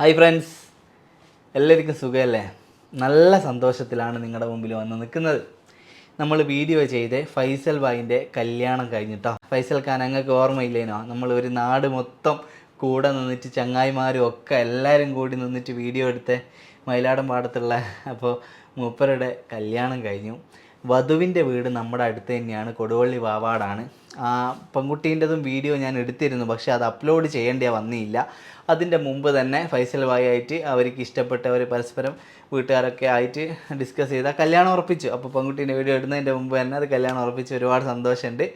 Hi friends എല്ലാവർക്കും സുഖമല്ലേ? നല്ല സന്തോഷത്തിലാണ് നിങ്ങളുടെ മുമ്പിൽ വന്ന് നിൽക്കുന്നത്. നമ്മൾ വീഡിയോ ചെയ്ത് ഫൈസൽ ബായിന്റെ കല്യാണം കഴിഞ്ഞിട്ടോ? ഫൈസൽ ഖാൻ അങ്ങക്ക് ഓർമ്മയില്ലേനോ? നമ്മൾ ഒരു നാട് മൊത്തം കൂടെ നിന്നിട്ട് ചങ്ങായിമാരും ഒക്കെ എല്ലാവരും കൂടി നിന്നിട്ട് വീഡിയോ എടുത്ത്. മയിലാടൻ പാടത്തുള്ള അപ്പോൾ മൂപ്പരുടെ കല്യാണം കഴിഞ്ഞു. വധുവിന്റെ വീട് നമ്മുടെ അടുത്ത് തന്നെയാണ് കൊടുവള്ളി വാവാടാണ്. പെൺകുട്ടീന്റെതും വീഡിയോ ഞാൻ എടുത്തിരുന്നു. പക്ഷേ അത് അപ്ലോഡ് ചെയ്യേണ്ടേ വന്നില്ല. അതിന്റെ മുമ്പ് തന്നെ ഫൈസൽ ഭായി ആയിട്ട് അവർക്ക് ഇഷ്ടപ്പെട്ടവർ പരസ്പരം വീട്ടുകാരൊക്കെ ആയിട്ട് ഡിസ്കസ് ചെയ്ത കല്യാണം ഉറപ്പിച്ചു. അപ്പോൾ പെൺകുട്ടീന്റെ വീഡിയോ ഇടുന്നതിന്റെ മുമ്പ് തന്നെ അത് കല്യാണം ഉറപ്പിച്ച് ഒരുപാട് സന്തോഷമുണ്ട്.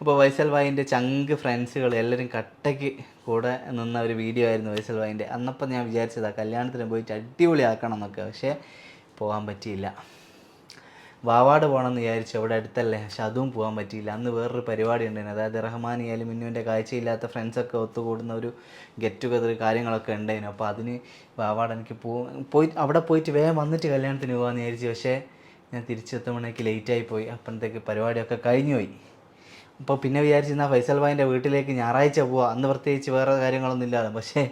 അപ്പോൾ വൈസൽ ഭായിന്റെ ചങ്ക് ഫ്രണ്ട്സുകൾ എല്ലാവരും കട്ടയ്ക്ക് കൂടെ നിന്ന ഒരു വീഡിയോ ആയിരുന്നു വൈസൽ ഭായിന്റെ. അന്നപ്പം ഞാൻ വിചാരിച്ചതാണ് കല്യാണത്തിന് പോയിട്ട് അടിപൊളിയാക്കണം എന്നൊക്കെ. പക്ഷേ പോകാൻ പറ്റിയില്ല. വാവാട് പോകണമെന്ന് വിചാരിച്ചു അവിടെ അടുത്തല്ലേ? പക്ഷെ അതും പോകാൻ പറ്റിയില്ല. അന്ന് വേറൊരു പരിപാടി ഉണ്ടായിരുന്നു. അതായത് റഹ്മാനിയാലും മിന്നുവിന്റെ കാഴ്ചയില്ലാത്ത ഫ്രണ്ട്സൊക്കെ ഒത്തുകൂടുന്ന ഒരു ഗെറ്റ് ടുഗദർ കാര്യങ്ങളൊക്കെ ഉണ്ടായിരുന്നു. അപ്പോൾ അതിന് വാവാട് എനിക്ക് പോയി അവിടെ പോയിട്ട് വേഗം വന്നിട്ട് കല്യാണത്തിന് പോകാമെന്ന് വിചാരിച്ചു. പക്ഷേ ഞാൻ തിരിച്ചെത്തുമ്പോഴേക്ക് ലേറ്റായി പോയി. അപ്പോഴത്തേക്ക് പരിപാടിയൊക്കെ കഴിഞ്ഞു പോയി. അപ്പോൾ പിന്നെ വിചാരിച്ചിരുന്ന ഫൈസൽ ഭായിന്റെ വീട്ടിലേക്ക് ഞായറാഴ്ച പോവാം. അന്ന് പ്രത്യേകിച്ച് വേറെ കാര്യങ്ങളൊന്നും ഇല്ലാതെ. പക്ഷേ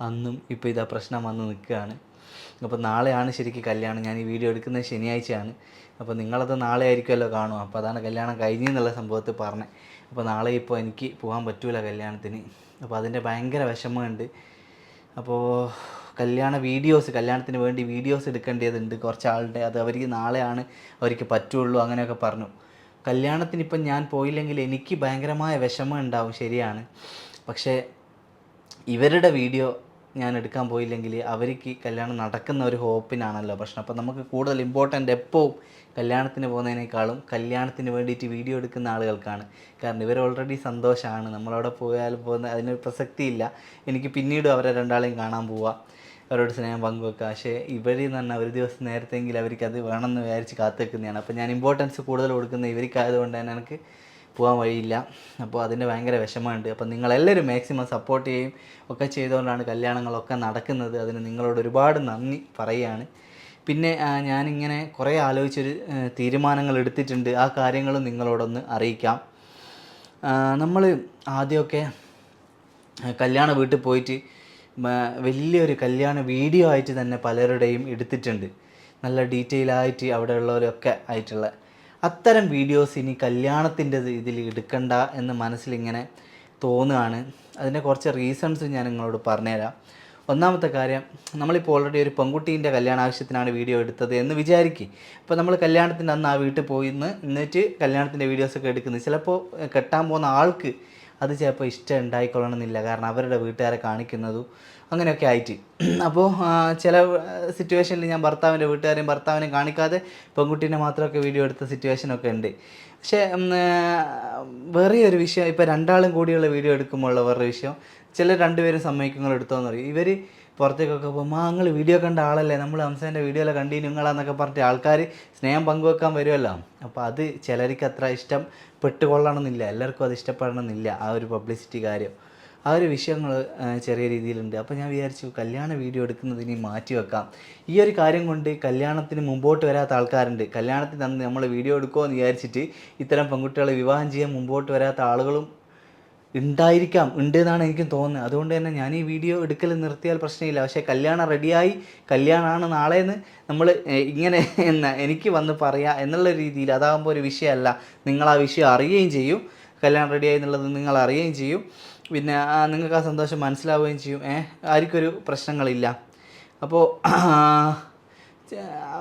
അന്നും ഇപ്പോൾ ഇതാ പ്രശ്നം വന്ന് നിൽക്കുകയാണ്. അപ്പോൾ നാളെയാണ് ശരിക്കും കല്യാണം. ഞാൻ ഈ വീഡിയോ എടുക്കുന്നത് ശനിയാഴ്ചയാണ്. അപ്പോൾ നിങ്ങളത് നാളെ ആയിരിക്കുമല്ലോ കാണും അപ്പോൾ അതാണ് കല്യാണം കഴിഞ്ഞു എന്നുള്ള സംഭവത്തിൽ പറഞ്ഞത്. അപ്പോൾ നാളെ ഇപ്പോൾ എനിക്ക് പോകാൻ പറ്റൂല കല്യാണത്തിന്. അപ്പോൾ അതിന്റെ ഭയങ്കര വിഷമമുണ്ട്. അപ്പോൾ കല്യാണ വീഡിയോസ് കല്യാണത്തിന് വേണ്ടി വീഡിയോസ് എടുക്കേണ്ടതുണ്ട് കുറച്ച് ആളുടെ അത് അവർക്ക് നാളെയാണ് അവർക്ക് പറ്റുള്ളൂ അങ്ങനെയൊക്കെ പറഞ്ഞു. കല്യാണത്തിന് ഇപ്പം ഞാൻ പോയില്ലെങ്കിൽ എനിക്ക് ഭയങ്കരമായ വിഷമം ഉണ്ടാവും ശരിയാണ്. പക്ഷേ ഇവരുടെ വീഡിയോ ഞാൻ എടുക്കാൻ പോയില്ലെങ്കിൽ അവർക്ക് കല്യാണം നടക്കുന്ന ഒരു ഹോപ്പിനാണല്ലോ പ്രശ്നം. അപ്പോൾ നമുക്ക് കൂടുതൽ ഇമ്പോർട്ടന്റ് എപ്പോഴും കല്യാണത്തിന് പോകുന്നതിനേക്കാളും കല്യാണത്തിന് വേണ്ടിയിട്ട് വീഡിയോ എടുക്കുന്ന ആളുകൾക്കാണ്. കാരണം ഇവർ ഓൾറെഡി സന്തോഷമാണ് നമ്മളവിടെ പോയാൽ പോകുന്ന അതിനൊരു പ്രസക്തിയില്ല. എനിക്ക് പിന്നീട് അവരെ രണ്ടാളെയും കാണാൻ പോവാം. അവരോട് സ്നേഹം പങ്കുവെക്കുക പക്ഷേ ഇവർ എന്ന് പറഞ്ഞാൽ ഒരു ദിവസം നേരത്തെങ്കിൽ അവർക്ക് അത് വേണമെന്ന് വിചാരിച്ച് കാത്തു വെക്കുന്നതാണ് അപ്പോൾ ഞാൻ ഇമ്പോർട്ടൻസ് കൂടുതൽ കൊടുക്കുന്ന ഇവർക്കായതുകൊണ്ട് തന്നെ എനിക്ക് പോകാൻ വഴിയില്ല. അപ്പോൾ അതിന്റെ ഭയങ്കര വിഷമമുണ്ട്. അപ്പോൾ നിങ്ങളെല്ലാവരും മാക്സിമം സപ്പോർട്ട് ചെയ്യും. ഒക്കെ ചെയ്തുകൊണ്ടാണ് കല്യാണങ്ങളൊക്കെ നടക്കുന്നത്. അതിന് നിങ്ങളോട് ഒരുപാട് നന്ദി പറയുകയാണ്. പിന്നെ ഞാനിങ്ങനെ കുറേ ആലോചിച്ചൊരു തീരുമാനങ്ങൾ എടുത്തിട്ടുണ്ട്. ആ കാര്യങ്ങളും നിങ്ങളോടൊന്ന് അറിയിക്കാം. നമ്മൾ ആദ്യമൊക്കെ കല്യാണ വീട്ടിൽ പോയിട്ട് വലിയൊരു കല്യാണ വീഡിയോ ആയിട്ട് തന്നെ പലരുടെയും എടുത്തിട്ടുണ്ട്. നല്ല ഡീറ്റെയിൽ ആയിട്ട് അവിടെ ഉള്ളവരൊക്കെ ആയിട്ടുള്ള അത്തരം വീഡിയോസ് ഇനി കല്യാണത്തിന്റെ ഇതിൽ എടുക്കണ്ട എന്ന് മനസ്സിലിങ്ങനെ തോന്നുകയാണ്. അതിന്റെ കുറച്ച് റീസൺസ് ഞാൻ നിങ്ങളോട് പറഞ്ഞുതരാം. ഒന്നാമത്തെ കാര്യം നമ്മളിപ്പോൾ ഓൾറെഡി ഒരു പെൺകുട്ടീന്റെ കല്യാണ ആവശ്യത്തിനാണ് വീഡിയോ എടുത്തത് എന്ന് വിചാരിക്കും. ഇപ്പോൾ നമ്മൾ കല്യാണത്തിന്റെ അന്ന് ആ വീട്ടിൽ പോയി ഇന്ന് എന്നിട്ട് കല്യാണത്തിന്റെ വീഡിയോസൊക്കെ എടുക്കുന്നത് ചിലപ്പോൾ കെട്ടാൻ പോകുന്ന ആൾക്ക് അത് ചിലപ്പോൾ ഇഷ്ടം ഉണ്ടായിക്കൊള്ളണമെന്നില്ല കാരണം അവരുടെ വീട്ടുകാരെ കാണിക്കുന്നതും അങ്ങനെയൊക്കെ ആയിട്ട്. അപ്പോൾ ചില സിറ്റുവേഷനിൽ ഞാൻ ഭർത്താവിന്റെ വീട്ടുകാരെയും ഭർത്താവിനെയും കാണിക്കാതെ പെൺകുട്ടീനെ മാത്രമൊക്കെ വീഡിയോ എടുത്ത സിറ്റുവേഷനൊക്കെ ഉണ്ട്. പക്ഷേ വേറെ ഒരു വിഷയം ഇപ്പോൾ രണ്ടാളും കൂടിയുള്ള വീഡിയോ എടുക്കുമ്പോഴുള്ള വേറൊരു വിഷയം ചില രണ്ടുപേരും സമ്മതിക്കുങ്ങൾ എടുത്തോന്ന് പറയും. ഇവർ പുറത്തേക്കൊക്കെ പോകുമ്പോൾ ആ നിങ്ങൾ വീഡിയോ കണ്ട ആളല്ലേ? നമ്മൾ ഹംസേന്റെ വീഡിയോയിലെ കണ്ടി നിങ്ങളാന്നൊക്കെ പറഞ്ഞിട്ട് ആൾക്കാർ സ്നേഹം പങ്കുവെക്കാൻ വരുമല്ലോ അപ്പോൾ അത് ചിലർക്ക് അത്ര ഇഷ്ടം പെട്ടുകൊള്ളണമെന്നില്ല. എല്ലാവർക്കും അത് ഇഷ്ടപ്പെടണമെന്നില്ല ആ ഒരു പബ്ലിസിറ്റി കാര്യം. ആ ഒരു വിഷയങ്ങൾ ചെറിയ രീതിയിലുണ്ട്. അപ്പോൾ ഞാൻ വിചാരിച്ചു കല്യാണ വീഡിയോ എടുക്കുന്നത് ഇനി മാറ്റി വെക്കാം. ഈ ഒരു കാര്യം കൊണ്ട് കല്യാണത്തിന് മുമ്പോട്ട് വരാത്ത ആൾക്കാരുണ്ട്. കല്യാണത്തിന് അന്ന് നമ്മൾ വീഡിയോ എടുക്കുമോ എന്ന് വിചാരിച്ചിട്ട് ഇത്തരം പെൺകുട്ടികളെ വിവാഹം ചെയ്യാൻ മുമ്പോട്ട് വരാത്ത ആളുകളും ഉണ്ടായിരിക്കാം. ഉണ്ട് എന്നാണ് എനിക്കും തോന്നുന്നത്. അതുകൊണ്ട് തന്നെ ഞാൻ ഈ വീഡിയോ എടുക്കൽ നിർത്തിയാൽ പ്രശ്നമില്ല. പക്ഷേ കല്യാണം റെഡിയായി കല്യാണമാണ് നാളെയെന്ന് നമ്മൾ ഇങ്ങനെ എന്ന എനിക്ക് വന്ന് പറയാം എന്നുള്ള രീതിയിൽ അതാകുമ്പോൾ ഒരു വിഷയമല്ല. നിങ്ങൾ ആ വിഷയം അറിയുകയും ചെയ്യും. കല്യാണം റെഡിയായി എന്നുള്ളത് നിങ്ങൾ അറിയുകയും ചെയ്യും. പിന്നെ നിങ്ങൾക്ക് ആ സന്തോഷം മനസ്സിലാവുകയും ചെയ്യും. ഏഹ് ആർക്കൊരു പ്രശ്നങ്ങളില്ല. അപ്പോൾ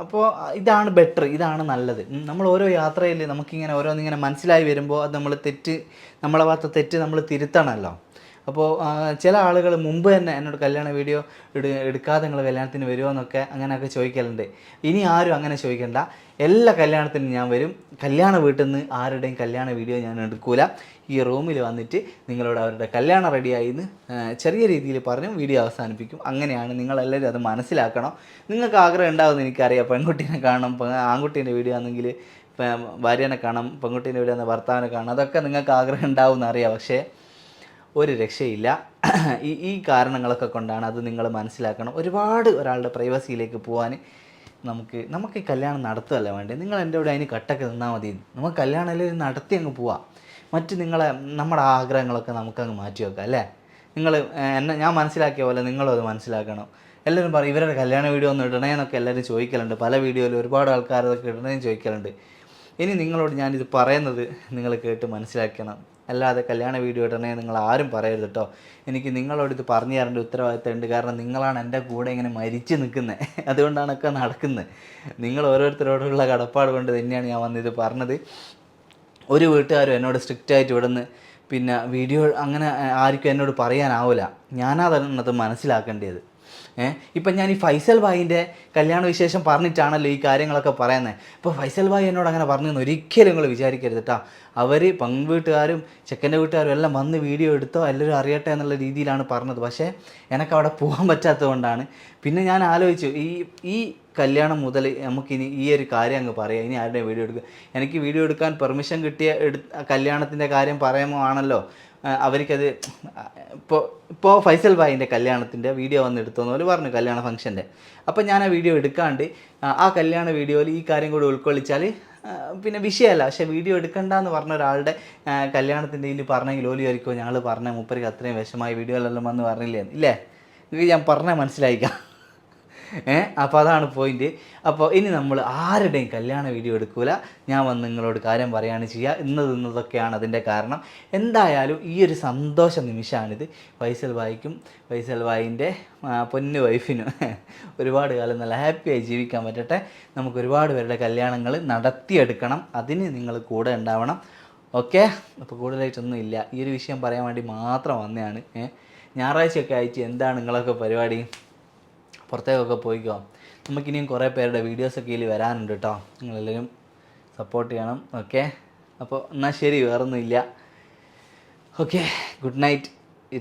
അപ്പോൾ ഇതാണ് ബെറ്റർ ഇതാണ് നല്ലത്. നമ്മൾ ഓരോ യാത്രയിൽ നമുക്കിങ്ങനെ ഓരോന്നിങ്ങനെ മനസ്സിലായി വരുമ്പോൾ അത് നമ്മൾ തെറ്റ് നമ്മളെ ഭാഗത്ത് തെറ്റ് നമ്മൾ തിരുത്തണമല്ലോ അപ്പോൾ ചില ആളുകൾ മുമ്പ് തന്നെ എന്നോട് കല്യാണ വീഡിയോ എടു എടുക്കാതെ നിങ്ങൾ കല്യാണത്തിന് വരുമോ എന്നൊക്കെ അങ്ങനെയൊക്കെ ചോദിക്കലുണ്ട്. ഇനി ആരും അങ്ങനെ ചോദിക്കണ്ട. എല്ലാ കല്യാണത്തിനും ഞാൻ വരും. കല്യാണ വീട്ടിൽ നിന്ന് ആരുടെയും കല്യാണ വീഡിയോ ഞാൻ എടുക്കൂല. ഈ റൂമിൽ വന്നിട്ട് നിങ്ങളോട് അവരുടെ കല്യാണം റെഡിയായി എന്ന് ചെറിയ രീതിയിൽ പറഞ്ഞു വീഡിയോ അവസാനിപ്പിക്കും. അങ്ങനെയാണ് നിങ്ങളെല്ലാവരും അത് മനസ്സിലാക്കണം. നിങ്ങൾക്ക് ആഗ്രഹം ഉണ്ടാവുമെന്ന് എനിക്കറിയാം. പെൺകുട്ടീനെ കാണണം ആൺകുട്ടീന്റെ വീഡിയോ ആണെങ്കിൽ ഭാര്യനെ കാണാം പെൺകുട്ടീന്റെ വീഡിയോ ആണെങ്കിൽ ഭർത്താവിനെ കാണാം അതൊക്കെ നിങ്ങൾക്ക് ആഗ്രഹം ഉണ്ടാവും അറിയാം. പക്ഷേ ഒരു രക്ഷയില്ല. ഈ ഈ കാരണങ്ങളൊക്കെ കൊണ്ടാണ് അത് നിങ്ങൾ മനസ്സിലാക്കണം. ഒരുപാട് ഒരാളുടെ പ്രൈവസിയിലേക്ക് പോകാൻ നമുക്ക് നമുക്ക് ഈ കല്യാണം നടത്തുകയല്ല വേണ്ടത്? നിങ്ങൾ എന്റെ കൂടെ അതിന് കട്ടൊക്കെ നിന്നാൽ മതി. നമുക്ക് കല്യാണം എല്ലാവരും നടത്തി അങ്ങ് പോവാം. മറ്റ് നിങ്ങളെ നമ്മുടെ ആഗ്രഹങ്ങളൊക്കെ നമുക്കങ്ങ് മാറ്റി വെക്കാം അല്ലേ? നിങ്ങൾ എന്നെ ഞാൻ മനസ്സിലാക്കിയ പോലെ നിങ്ങളും അത് മനസ്സിലാക്കണം. എല്ലാവരും പറയും ഇവരുടെ കല്യാണ വീഡിയോ ഒന്നും ഇടണേ എന്നൊക്കെ എല്ലാവരും ചോദിക്കലുണ്ട്. പല വീഡിയോയിലും ഒരുപാട് ആൾക്കാർ അതൊക്കെ ഇടണേന്ന് ചോദിക്കലുണ്ട്. ഇനി നിങ്ങളോട് ഞാനിത് പറയുന്നത് നിങ്ങൾ കേട്ട് മനസ്സിലാക്കണം. അല്ലാതെ കല്യാണ വീഡിയോ ഇടണേ നിങ്ങൾ ആരും പറയരുത് കേട്ടോ എനിക്ക് നിങ്ങളോട് ഇത് പറഞ്ഞു തരേണ്ട ഉത്തരവാദിത്തം ഉണ്ട് കാരണം നിങ്ങളാണ് എന്റെ കൂടെ ഇങ്ങനെ മരിച്ചു നിൽക്കുന്നത് അതുകൊണ്ടാണ് ഒക്കെ നടക്കുന്നത് നിങ്ങൾ ഓരോരുത്തരോടുള്ള കടപ്പാട് കൊണ്ട് തന്നെയാണ് ഞാൻ വന്നിത് പറഞ്ഞത്. ഒരു വീട്ടുകാരും എന്നോട് സ്ട്രിക്റ്റ് ആയിട്ട് ഇവിടുന്ന് പിന്നെ വീഡിയോ അങ്ങനെ ആർക്കും എന്നോട് പറയാനാവില്ല ഞാനാ അത് മനസ്സിലാക്കേണ്ടത് ഏഹ് ഇപ്പം ഞാൻ ഈ ഫൈസൽ ഭായിന്റെ കല്യാണ വിശേഷം പറഞ്ഞിട്ടാണല്ലോ ഈ കാര്യങ്ങളൊക്കെ പറയുന്നത് ഇപ്പോൾ ഫൈസൽ ഭായി എന്നോട് അങ്ങനെ പറഞ്ഞു ഒരിക്കലും നിങ്ങൾ വിചാരിക്കരുത് കേട്ടോ അവർ പെൺവീട്ടുകാരും ചെക്കന്റെ വീട്ടുകാരും എല്ലാം വന്ന് വീഡിയോ എടുത്തോ എല്ലാവരും അറിയട്ടെ എന്നുള്ള രീതിയിലാണ് പറഞ്ഞത്. പക്ഷേ എനിക്ക് അവിടെ പോകാൻ പറ്റാത്തത് കൊണ്ടാണ്. പിന്നെ ഞാൻ ആലോചിച്ചു ഈ ഈ കല്യാണം മുതൽ നമുക്കിനി ഈ ഒരു കാര്യം അങ്ങ് പറയാം. ഇനി ആരുടെ വീഡിയോ എടുക്കുക എനിക്ക് വീഡിയോ എടുക്കാൻ പെർമിഷൻ കിട്ടിയ എടു കല്യാണത്തിന്റെ കാര്യം പറയുമോ ആണല്ലോ അവർക്കത് ഇപ്പോൾ ഇപ്പോൾ ഫൈസൽ ഭായിന്റെ കല്യാണത്തിന്റെ വീഡിയോ വന്ന് എടുത്തോന്ന് പോലെ പറഞ്ഞു കല്യാണ ഫംഗ്ഷന്റെ അപ്പോൾ ഞാൻ ആ വീഡിയോ എടുക്കാണ്ട് ആ, കല്യാണ വീഡിയോയിൽ ഈ കാര്യം കൂടി ഉൾക്കൊള്ളിച്ചാൽ പിന്നെ വിഷയമല്ല. പക്ഷേ വീഡിയോ എടുക്കണ്ട എന്ന് പറഞ്ഞ ഒരാളുടെ കല്യാണത്തിന്റെ ഇതിൽ പറഞ്ഞെങ്കിൽ ഓലി ആയിരിക്കുമോ ഞങ്ങൾ പറഞ്ഞ മുപ്പരിക്ക് അത്രയും വിഷമായി വീഡിയോയിലെല്ലാം വന്ന് പറഞ്ഞില്ലേ? ഇല്ലേ? ഞാൻ പറഞ്ഞാൽ മനസ്സിലായിക്കാം. അപ്പോൾ അതാണ് പോയിന്റ് അപ്പോൾ ഇനി നമ്മൾ ആരുടെയും കല്യാണ വീഡിയോ എടുക്കൂല. ഞാൻ വന്ന് നിങ്ങളോട് കാര്യം പറയുകയാണ് ചെയ്യുക ഇന്നത് ഇന്നതൊക്കെയാണ് അതിന്റെ കാരണം. എന്തായാലും ഈ ഒരു സന്തോഷ നിമിഷമാണിത് ഫൈസൽ ഭായിക്കും ഫൈസൽ ഭായിന്റെ പൊന്നു വൈഫിനും ഒരുപാട് കാലം നല്ല ഹാപ്പിയായി ജീവിക്കാൻ പറ്റട്ടെ. നമുക്ക് ഒരുപാട് പേരുടെ കല്യാണങ്ങൾ നടത്തിയെടുക്കണം. അതിന് നിങ്ങൾ കൂടെ ഉണ്ടാവണം. ഓക്കെ? അപ്പോൾ കൂടുതലായിട്ടൊന്നും ഇല്ല. ഈ ഒരു വിഷയം പറയാൻ വേണ്ടി മാത്രം വന്നതാണ്. ഞായറാഴ്ചയൊക്കെ അയച്ച് എന്താണ് നിങ്ങളൊക്കെ പരിപാടി? പുറത്തേക്കൊക്കെ പോയിക്കോ. നമുക്കിനിയും കുറേ പേരുടെ വീഡിയോസൊക്കെ ഇതിൽ വരാനുണ്ട് കേട്ടോ നിങ്ങളെല്ലാവരും സപ്പോർട്ട് ചെയ്യണം. ഓക്കെ അപ്പോൾ എന്നാൽ ശരി വേറൊന്നുമില്ല. ഓക്കെ ഗുഡ് നൈറ്റ്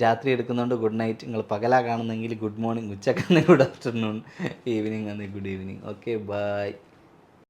രാത്രി എടുക്കുന്നുണ്ട് ഗുഡ് നൈറ്റ് നിങ്ങൾ പകലാ കാണുന്നെങ്കിൽ ഗുഡ് മോർണിംഗ് ഉച്ചക്കാണെങ്കിൽ ഗുഡ് ആഫ്റ്റർനൂൺ ഈവനിങ് ആണെങ്കിൽ ഗുഡ് ഈവനിങ് ഓക്കെ ബൈ